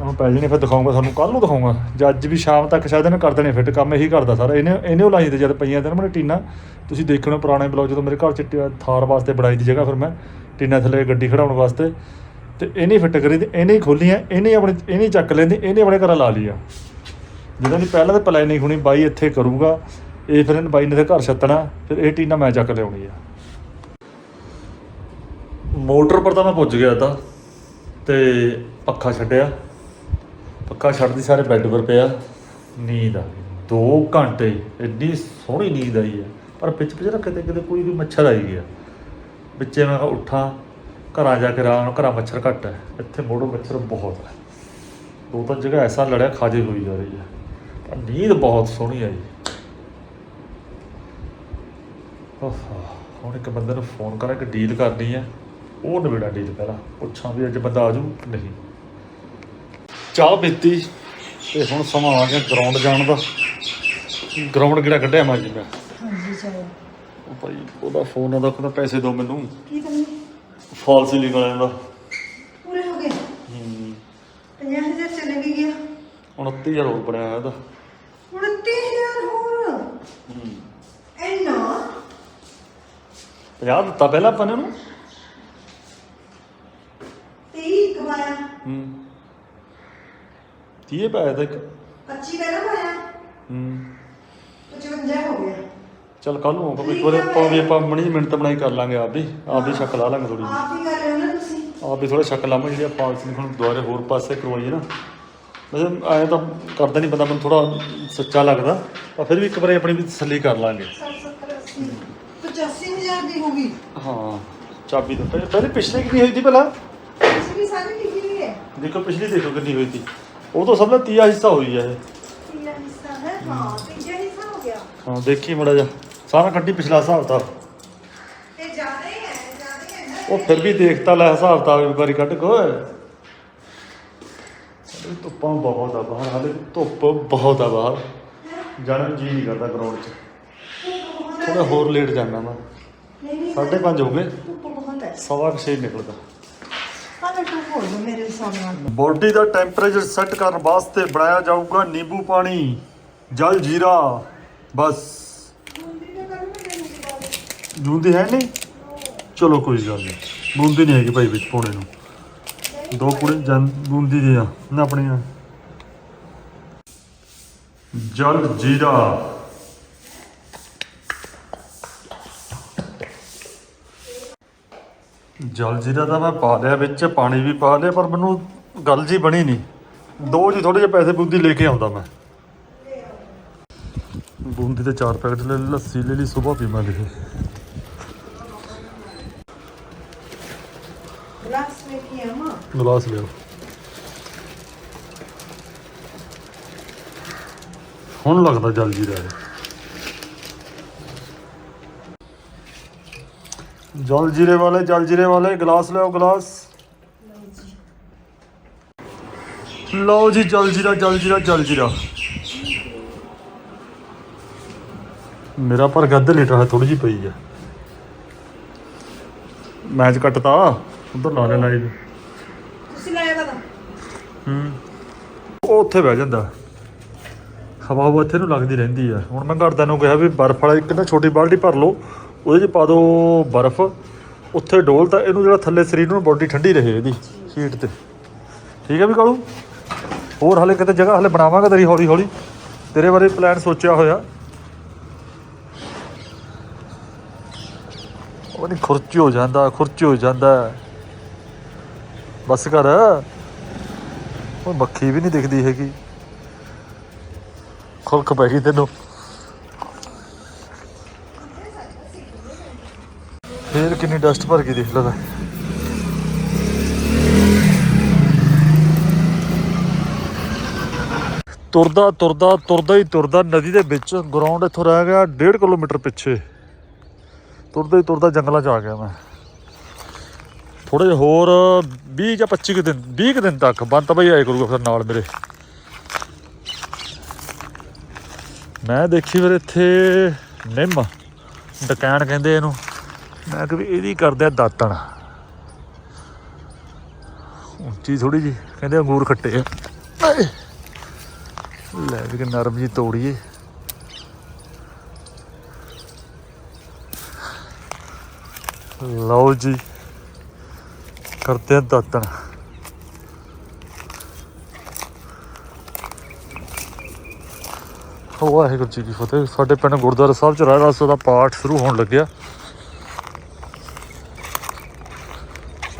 ਉਹਨੂੰ ਪੈ ਜਣੇ ਫਿਰ ਦਿਖਾਉਂਗਾ ਤੁਹਾਨੂੰ ਕੱਲ ਨੂੰ ਦਿਖਾਉਂਗਾ ਜਾਂ ਅੱਜ ਵੀ ਸ਼ਾਮ ਤੱਕ ਸ਼ਾਇਦ ਇਹਨੇ ਕਰ ਦੇਣੇ ਫਿੱਟ, ਕੰਮ ਇਹੀ ਕਰਦਾ ਸਾਰਾ। ਇਹਨੇ ਇਹਨੇ ਉਹ ਲਾਈ ਤੇ ਜਦ ਪਈਆਂ ਤੇ ਨਾ ਮੇਰੇ ਟੀਨਾ। ਤੁਸੀਂ ਦੇਖਣਾ ਪੁਰਾਣੇ ਬਲੌਗ ਜਦੋਂ ਮੇਰੇ ਘਰ ਚ ਥਾਰ ਵਾਸਤੇ ਬਣਾਈ ਦੀ ਜਗ੍ਹਾ ਫਿਰ ਮੈਂ ਟੀਨਾ ਥੱਲੇ ਗੱਡੀ ਖੜਾਉਣ ਵਾਸਤੇ। ਤੇ ਇਹਨੇ ਫਿੱਟ ਕਰੀ, ਤੇ ਇਹਨੇ ਹੀ ਖੋਲੀਆਂ, ਇਹਨੇ ਹੀ ਆਪਣੇ, ਇਹਨੇ ਚੱਕ ਲੈਂਦੇ, ਇਹਨੇ ਆਪਣੇ ਘਰਾਂ ਲਾ ਲਈਆਂ। ਜਦੋਂ ਦੀ ਪਹਿਲਾਂ ਤਾਂ ਪਲਾਨਿੰਗ ਹੋਣੀ, ਬਾਈ ਇੱਥੇ ਕਰੂਗਾ। ਇਹ ਫਿਰ ਇਹਨੇ ਬਾਈ ਨੇ ਤੇ ਘਰ ਛੱਤਣਾ, ਫਿਰ ਇਹ ਟੀਨਾ ਮੈਂ ਚੱਕ ਲਿਆਉਣੀ ਆ। ਮੋਟਰ ਪਰ ਤਾਂ ਮੈਂ ਪੁੱਜ ਗਿਆ ਤਾਂ ਤੇ ਪੱਖਾ ਛੱਡਿਆ। ਪੱਖਾ ਛੱਡਦੀ ਸਾਰੇ ਬੈੱਡ ਪਰ ਪਿਆ। ਨੀਂਦ ਆ ਗਈ। 2 ਘੰਟੇ, ਇੰਨੀ ਸੋਹਣੀ ਨੀਂਦ ਆਈ ਹੈ ਪਰ ਵਿੱਚ ਵਿੱਚ ਨਾ ਕਿਤੇ ਕਿਤੇ ਕੋਈ ਵੀ ਮੱਛਰ ਆਈ ਗਿਆ। ਵਿੱਚੇ ਮੈਂ ਉੱਠਾਂ, ਘਰਾਂ ਜਾ ਕੇ ਰਾਮ ਘਰਾਂ ਮੱਛਰ ਘੱਟ ਹੈ। ਇੱਥੇ ਮੋੜੋ, ਮੱਛਰ ਬਹੁਤ ਹੈ। ਦੋ ਤਾਂ ਜਗ੍ਹਾ ਐਸਾ ਲੜਿਆ, ਖਾਜੇ ਹੋਈ ਜਾ ਰਹੀ ਹੈ। ਨੀਂਦ ਬਹੁਤ ਸੋਹਣੀ ਆਈ ਓਹੋ ਹੁਣ ਇੱਕ ਬੰਦੇ ਨੂੰ ਫੋਨ ਕਰਾਂ ਕਿ ਡੀਲ ਕਰਨੀ ਹੈ ਉਹ ਨਵੇੜਾ ਡੀਲ ਪਹਿਲਾਂ ਪੁੱਛਾਂ ਵੀ ਅੱਜ ਬੰਦਾ ਆਜੂ ਨਹੀਂ। ਚਾਹ ਪੀਤੀ ਤੇ ਹੁਣ ਸਮਾਂ ਆ ਗਿਆ ਗਰਾਊਂਡ ਜਾਣ ਦਾ। ਗਰਾਊਂਡ ਕਿਹੜਾ ਕੱਢਿਆ ਮੈਂ ਅੱਜ ਮੈਂ? ਹਾਂਜੀ ਚਲੋ। ਉਹ ਭਾਈ ਉਹਦਾ ਫੋਨ ਆਉਂਦਾ ਕਹਿੰਦਾ ਪੈਸੇ ਦਿਓ ਮੈਨੂੰ। ਕੀ ਕਰਨੀ? ਫਾਲ ਸੀਲਿੰਗ ਵਾਲਿਆਂ ਦਾ। ਪੂਰੇ ਹੋ ਗਏ? ਹੂੰ। 50000 ਚਲੇ ਗਿਆ। 29000 ਹੋਰ ਬਣਿਆ ਇਹਦਾ 29000 ਹੋਰ ਹੂੰ ਇੰਨਾ 50 ਦਿੱਤਾ ਪਹਿਲਾਂ ਆਪਾਂ ਨੇ ਉਹਨੂੰ? 30 ਕਮਾਇਆ। ਹੂੰ। 30 ਪਾਇਆ ਤਾਂ ਇੱਕ। 25 ਪਹਿਲਾਂ ਪਾਇਆ ਹੂੰ। 55 ਹੋ ਗਿਆ। ਚੱਲ ਕੱਲ ਨੂੰ ਆਊਗਾ ਵੀ ਇੱਕ ਵਾਰ ਆਪਾਂ ਵੀ ਆਪਾਂ ਮਣੀ ਮਿੰਟ ਬਣਾਈ ਕਰ ਲਾਂਗੇ ਆਪ ਵੀ। ਆਪ ਵੀ ਸ਼ੱਕ ਲਾ ਲਾਂਗੇ ਥੋੜੀ ਆਪ ਹੀ ਕਰ ਰਹੇ ਹੋ ਨਾ ਤੁਸੀਂ। ਆਪ ਵੀ ਥੋੜਾ ਸ਼ੱਕ ਲਾਵਾਂਗੇ ਜਿਹੜੀ ਫਾਲਸ ਨਹੀਂ ਹੁਣ ਦੁਬਾਰੇ ਹੋਰ ਪਾਸੇ ਕਰਵਾਈਏ ਨਾ। ਵੈਸੇ ਐਂ ਤਾਂ ਕਰਦਾ ਨਹੀਂ ਬੰਦਾ ਮੈਨੂੰ ਥੋੜਾ ਸੱਚਾ ਲੱਗਦਾ। ਪਰ ਫਿਰ ਵੀ ਇੱਕ ਵਾਰੀ ਆਪਣੀ ਵੀ ਤਸੱਲੀ ਕਰ ਲਾਂਗੇ। 70 80 85000 ਦੀ ਹੋਗੀ ਹਾਂ ਚਾਬੀ ਤਾਂ ਪਹਿਲੇ ਪਹਿਲੇ ਪਿਛਲੇ ਕਿੰਨੀ ਹੋਈ ਸੀ ਇਸ ਵੀ ਸਾਰੀ ਲਿਖੀ ਹੋਈ ਹੈ। ਦੇਖੋ ਪਿਛਲੀ ਦੇਖੋ ਕਿੰਨੀ ਹੋਈ ਸੀ। ਉਹ ਤੋਂ ਸਭ ਦਾ ਤੀਆ ਹਿੱਸਾ ਹੋਈ ਹੈ ਇਹ। ਤੀਜਾ ਹਿੱਸਾ ਹੈ ਹਾਂ ਤੀਜਾ ਹਿੱਸਾ ਹੋ ਗਿਆ। ਹਾਂ ਦੇਖੀ ਮੜਾ ਜਾ ਸਾਰਾ ਕੱਢੀ ਪਿਛਲਾ ਹਿਸਾਬ ਤਾਂ। ਇਹ ਜ਼ਿਆਦਾ ਹੀ ਹੈ ਜ਼ਿਆਦਾ ਹੀ ਹੈ ਨਾ। ਉਹ ਫਿਰ ਵੀ ਦੇਖਤਾ ਲੈ ਹਿਸਾਬ ਤਾਂ ਇੱਕ ਵਾਰੀ ਕੱਢ ਕੋ ਧੁੱਪਾਂ ਬਹੁਤ ਆ ਬਾਹਰ ਹਾਲੇ ਧੁੱਪ ਬਹੁਤ ਆ ਬਾਹਰ। ਜਾਣ ਜੀ ਨਹੀਂ ਕਰਦਾ ਗਰਾਊਂਡ 'ਚ। ਥੋੜਾ ਹੋਰ ਲੇਟ ਜਾਣਾ ਮੈਂ। ਨਹੀਂ ਨਹੀਂ ਸਾਢੇ ਪੰਜ ਹੋ ਗਏ। ਧੁੱਪ ਬਹੁਤ ਹੈ। ਸਵਾ ਕੁ ਛੇ ਨਿਕਲਦਾ। ਹਾਲੇ ਤੂੰ ਹੋ ਜਾ ਮੇਰੇ ਸਾਹਮਣੇ ਬੋਡੀ ਦਾ ਟੈਂਪਰੇਚਰ ਸੈੱਟ ਕਰਨ ਵਾਸਤੇ ਬਣਾਇਆ ਜਾਊਗਾ ਨਿੰਬੂ ਪਾਣੀ ਜਲ ਜੀਰਾ ਬਸ। ਬੂੰਦੀ ਹੈ ਨਹੀਂ? ਚਲੋ ਕੋਈ ਗੱਲ ਨਹੀਂ। ਬੂੰਦੀ ਨਹੀਂ ਹੈਗੀ ਭਾਈ ਵਿੱਚ ਪਾਉਣੇ ਨੂੰ। ਦੋ ਕੁੜੇ ਜਨ ਬੂੰਦੀ ਦੇ ਆ ਨਾ ਆਪਣੀਆਂ। ਜਲ ਜੀਰਾ। ਜਲ ਜੀਰਾ ਤਾਂ ਮੈਂ ਪਾ ਲਿਆ ਵਿੱਚ ਪਾਣੀ ਵੀ ਪਾ ਲਿਆ ਪਰ ਮੈਨੂੰ ਗੱਲ ਜੀ ਬਣੀ ਨਹੀਂ। ਦੋ ਜੀ ਥੋੜੇ ਜਿਹੇ ਪੈਸੇ ਬੂੰਦੀ ਲੈ ਕੇ ਆਉਂਦਾ ਮੈਂ। ਬੂੰਦੀ ਦੇ ਚਾਰ ਪੈਕਟ ਲੈ ਲੱਸੀ ਲੈ ਲਈ ਸਵੇਰ ਫਿਰ ਗਲਾਸ ਲੈ ਕੇ ਆਵਾਂ? ਗਲਾਸ ਲਿਓ ਹੁਣ ਲੱਗਦਾ ਜਲ ਜੀਰਾ ਹੈ ਜਲ ਜੀਰੇ ਵਾਲੇ ਜਲ ਜੀਰੇ ਵਾਲੇ ਗਲਾਸ ਲਿਓ ਗਲਾਸ। ਲਓ ਜੀ ਜਲ ਜੀਰਾ ਜਲ ਜੀਰਾ ਜਲ ਜੀਰਾ। ਮੇਰਾ ਪਰ ਗੱਦ ਲੀਟਰ ਹੈ ਥੋੜੀ ਜੀ ਪਈ ਹੈ ਮੈਚ ਕੱਟਤਾ ਉਧਰ ਲਾ ਲੈ ਲਾਈਵ ਤੁਸੀਂ ਲਾਇਆ ਕਦੋਂ? ਹੂੰ। ਉਹ ਉੱਥੇ ਬਹਿ ਜਾਂਦਾ। ਹਵਾ ਹਵਾ ਇੱਥੇ ਨੂੰ ਲੱਗਦੀ ਰਹਿੰਦੀ ਆ। ਹੁਣ ਮੈਂ ਘਰਦਿਆਂ ਨੂੰ ਕਿਹਾ ਵੀ ਬਰਫ਼ ਵਾਲਾ ਇੱਕ ਨਾ ਛੋਟੀ ਬਾਲਟੀ ਭਰ ਲਓ। ਉਹਦੇ 'ਚ ਪਾ ਦਿਓ ਬਰਫ਼, ਉੱਥੇ ਡੋਲ ਤਾਂ ਇਹਨੂੰ ਜਿਹੜਾ ਥੱਲੇ ਸਰੀਰ ਨੂੰ ਬੋਡੀ ਠੰਡੀ ਰਹੇ ਇਹਦੀ ਸੀਟ ਤੇ। ਠੀਕ ਹੈ ਵੀ ਕਾਲੂ? ਹੋਰ ਹਲੇ ਕਿਤੇ ਜਗ੍ਹਾ ਹਲੇ ਬਣਾਵਾਂਗਾ ਤੇਰੀ ਹੌਲੀ ਹੌਲੀ। ਤੇਰੇ ਬਾਰੇ ਪਲਾਨ ਸੋਚਿਆ ਹੋਇਆ। ਉਹ ਨਹੀਂ, ਖੁਰਚ ਹੋ ਜਾਂਦਾ, ਖੁਰਚ ਹੋ ਜਾਂਦਾ। ਬਸ ਕਰ। ਉਹ ਮੱਖੀ ਵੀ ਨਹੀਂ ਦਿਖਦੀ ਹੈਗੀ। ਖੁਰਕ ਪੈ ਗਈ ਤੈਨੂੰ ਫੇਰ ਕਿੰਨੀ ਡਸਟ ਭਰ ਗਈ ਦੇਖ ਲਓ ਤੁਰਦਾ ਤੁਰਦਾ ਤੁਰਦਾ ਹੀ ਤੁਰਦਾ ਨਦੀ ਦੇ ਵਿੱਚ ਗਰਾਊਂਡ ਇੱਥੋਂ ਰਹਿ ਗਿਆ 1.5 ਕਿਲੋਮੀਟਰ ਪਿੱਛੇ। ਤੁਰਦਾ ਹੀ ਤੁਰਦਾ ਜੰਗਲਾਂ 'ਚ ਆ ਗਿਆ ਮੈਂ। ਥੋੜੇ ਜਿਹਾ ਹੋਰ 20 ਜਾਂ 25 ਕੁ ਦਿਨ 20 ਕੁ ਦਿਨ ਤੱਕ ਬੰਤ ਭਾਈ ਆਏ ਕਰੂਗਾ ਫਿਰ ਨਾਲ ਮੇਰੇ। ਮੈਂ ਦੇਖੀ ਫਿਰ ਇੱਥੇ ਨਿੰਮ, ਡਕੈਣ ਕਹਿੰਦੇ ਇਹਨੂੰ। ਮੈਂ ਕਿ ਵੀ ਇਹਦੀ ਕਰਦੇ ਆ ਦਾਤਣ। ਉੱਚੀ ਥੋੜੀ ਜੀ ਕਹਿੰਦੇ ਅੰਗੂਰ ਖੱਟੇ ਆ। ਲੈ ਵੀ ਕਿ ਨਰਮ ਜੀ ਤੋੜੀਏ ਲਓ ਜੀ, ਕਰਦੇ ਆ ਦਾਤਣ। ਵਾਹਿਗੁਰੂ ਜੀ ਕੀ ਫਤਿਹ। ਸਾਡੇ ਪਿੰਡ ਗੁਰਦੁਆਰਾ ਸਾਹਿਬ ਚ ਰਹਿਰਾਸ ਦਾ ਪਾਠ ਸ਼ੁਰੂ ਹੋਣ ਲੱਗਿਆ।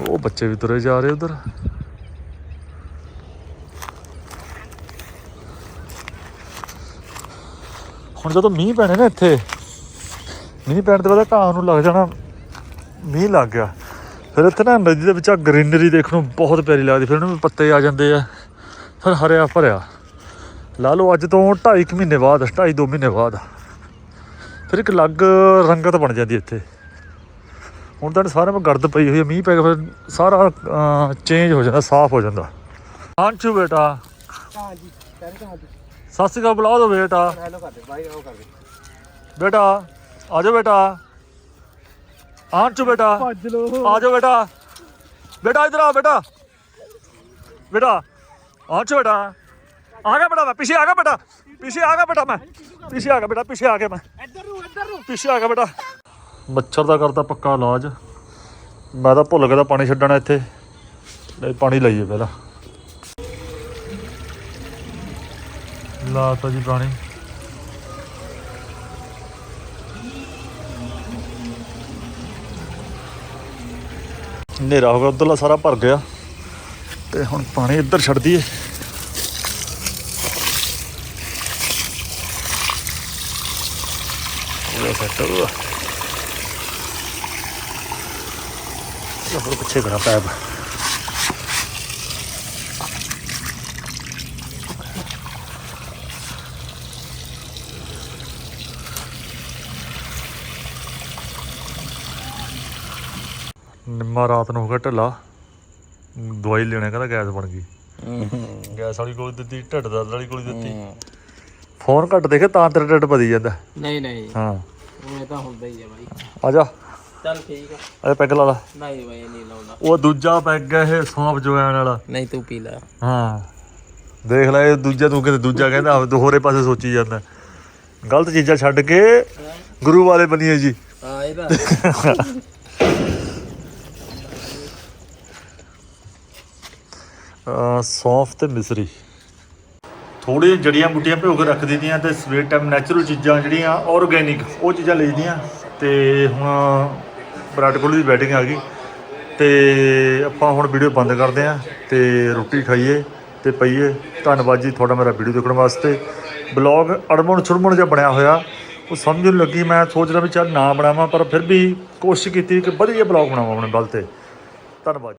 ਉਹ ਬੱਚੇ ਵੀ ਤੁਰੇ ਜਾ ਰਹੇ ਉਧਰ। ਹੁਣ ਜਦੋਂ ਮੀਂਹ ਪੈਣੇ ਨਾ ਇੱਥੇ, ਮੀਂਹ ਪੈਣ ਤੋਂ ਬਾਅਦ ਘਾਹ ਨੂੰ ਲੱਗ ਜਾਣਾ, ਮੀਂਹ ਲੱਗ ਗਿਆ। ਫਿਰ ਇੱਥੇ ਨਾ ਨਦੀ ਦੇ ਵਿੱਚ ਆ ਗ੍ਰੀਨਰੀ ਦੇਖਣ ਨੂੰ ਬਹੁਤ ਪਿਆਰੀ ਲੱਗਦੀ, ਫਿਰ ਉਹਨੂੰ ਪੱਤੇ ਆ ਜਾਂਦੇ ਆ, ਫਿਰ ਹਰਿਆ ਭਰਿਆ। ਲਾ ਲਓ ਅੱਜ ਤੋਂ 2.5 ਮਹੀਨੇ ਬਾਅਦ 2.5 2 ਮਹੀਨੇ ਬਾਅਦ, ਫਿਰ ਇੱਕ ਅਲੱਗ ਰੰਗਤ ਬਣ ਜਾਂਦੀ ਇੱਥੇ। ਹੁਣ ਤਾਂ ਸਾਰੇ ਵਿੱਚ ਗਰਦ ਪਈ ਹੋਈ ਹੈ ਮੀਂਹ ਪੈ ਕੇ ਫਿਰ ਸਾਰਾ ਚੇਂਜ ਹੋ ਜਾਂਦਾ ਸਾਫ਼ ਹੋ ਜਾਂਦਾ। ਆਂਚੂ ਬੇਟਾ। ਹਾਂਜੀ ਕਹਿੰਦੇ ਹਾਂਜੀ ਸਤਿ ਸ਼੍ਰੀ ਅਕਾਲ ਬੁਲਾ ਦੋ ਬੇਟਾ। ਹੈਲੋ ਕਰ ਦੇ ਬਾਈ ਉਹ ਕਰ ਦੇ ਬੇਟਾ ਆ ਜਾਓ ਬੇਟਾ। ਆਂਚੂ ਬੇਟਾ। ਭੱਜ ਲੋ ਆ ਜਾਓ ਬੇਟਾ। ਬੇਟਾ ਇਧਰ ਆ ਬੇਟਾ। ਬੇਟਾ ਆਂਚੂ ਬੇਟਾ। ਆ ਗਿਆ ਬੇਟਾ ਮੈਂ ਪਿੱਛੇ ਆ ਗਿਆ ਬੇਟਾ। ਪਿੱਛੇ ਆ ਗਿਆ ਬੇਟਾ ਮੈਂ। ਪਿੱਛੇ ਆ ਗਿਆ ਬੇਟਾ ਪਿੱਛੇ ਆ ਗਿਆ ਮੈਂ। ਇੱਧਰ ਨੂੰ ਇੱਧਰ ਨੂੰ ਪਿੱਛੇ ਆ ਗਿਆ ਬੇਟਾ। ਮੱਛਰ ਦਾ ਕਰਤਾ ਪੱਕਾ ਇਲਾਜ। ਮੈਂ ਤਾਂ ਭੁੱਲ ਗਿਆ ਤਾਂ ਪਾਣੀ ਛੱਡਣਾ ਇੱਥੇ। ਲੈ ਪਾਣੀ ਲਈਏ ਪਹਿਲਾਂ। ਲਾਤਾ ਜੀ ਪਾਣੀ। ਹਨੇਰਾ ਹੋ ਗਿਆ, ਉਧਰਲਾ ਸਾਰਾ ਭਰ ਗਿਆ। ਤੇ ਹੁਣ ਪਾਣੀ ਇੱਧਰ ਛੱਡ ਦਈਏ। ਉਹ ਸੈੱਟ ਹੋਰ ਪਿੱਛੇ ਕਰਾ ਪੈਪ ਨਿੰਮਾ ਰਾਤ ਨੂੰ ਹੋ ਗਿਆ ਢਿੱਲਾ। ਦਵਾਈ ਲੈਣੇ ਕਹਿੰਦਾ ਗੈਸ ਬਣ ਗਈ। ਗੈਸ ਵਾਲੀ ਗੋਲੀ ਦਿੱਤੀ ਢਿੱਡ ਦਰਦ ਵਾਲੀ ਗੋਲੀ ਦਿੱਤੀ। ਫੋਨ ਘੱਟ ਦੇਖੇ ਤਾਂ ਤੇਰਾ ਢਿੱਡ ਵਧੀ ਜਾਂਦਾ। ਨਹੀਂ ਨਹੀਂ। ਹਾਂ। ਇਹ ਤਾਂ ਹੁੰਦਾ ਹੀ ਆ ਬਾਈ। ਆ ਜਾ। ਚੱਲ ਠੀਕ ਆ। ਅਰੇ ਪੈਗ ਲਾ ਲਾ। ਨਹੀਂ ਬਾਈ ਨਹੀਂ ਲਾਉਂਦਾ। ਉਹ ਦੂਜਾ ਪੈਗ ਹੈ ਇਹ ਸੌਂਪ ਜੋਇਨ ਵਾਲਾ। ਨਹੀਂ ਤੂੰ ਪੀ ਲੈ। ਹਾਂ। ਦੇਖ ਲੈ ਇਹ ਦੂਜਾ ਤੂੰ ਕਿਤੇ ਦੂਜਾ ਕਹਿੰਦਾ ਆਪ ਹੋਰੇ ਪਾਸੇ ਸੋਚੀ ਜਾਂਦਾ। ਗਲਤ ਚੀਜ਼ਾਂ ਛੱਡ ਕੇ ਗੁਰੂ ਵਾਲੇ ਬਣੀਏ ਜੀ। ਹਾਂ ਇਹਦਾ ਸੌਂਫ ਤੇ ਮਿਸਰੀ। ਥੋੜੀ ਜੜੀਆਂ ਬੂਟੀਆਂ ਭਿਓ ਕੇ ਰੱਖ ਦਿੰਦੀਆਂ ਤੇ ਸਵੇਰ ਟਾਈਮ ਨੈਚੁਰਲ ਚੀਜ਼ਾਂ ਜਿਹੜੀਆਂ ਆਰਗੇਨਿਕ ਉਹ ਚੀਜ਼ਾਂ ਲਈਦੀਆਂ ਤੇ ਹੁਣ ਵਿਰਾਟ ਕੋਹਲੀ ਦੀ ਬੈਟਿੰਗ ਆ ਗਈ ਤੇ ਆਪਾਂ ਹੁਣ ਵੀਡੀਓ ਬੰਦ ਕਰਦੇ ਆਂ ਤੇ ਰੋਟੀ ਖਾਈਏ ਤੇ ਪਈਏ। ਧੰਨਵਾਦ ਜੀ ਤੁਹਾਡਾ ਮੇਰਾ ਵੀਡੀਓ ਦੇਖਣ ਵਾਸਤੇ। ਬਲੌਗ ਅੜਮਣ ਛੁੜਮਣ ਜਿਹਾ ਬਣਿਆ ਹੋਇਆ। ਉਹ ਸਮਝ ਸਮਝਣ ਲੱਗੀ ਮੈਂ ਸੋਚ ਰਿਹਾ ਵੀ ਚੱਲ ਨਾ ਬਣਾਵਾਂ, ਪਰ ਫਿਰ ਵੀ ਕੋਸ਼ਿਸ਼ ਕੀਤੀ ਕਿ ਵਧੀਆ ਬਲੌਗ ਬਣਾਵਾਂ ਆਪਣੇ ਬਲ ਤੇ। ਧੰਨਵਾਦ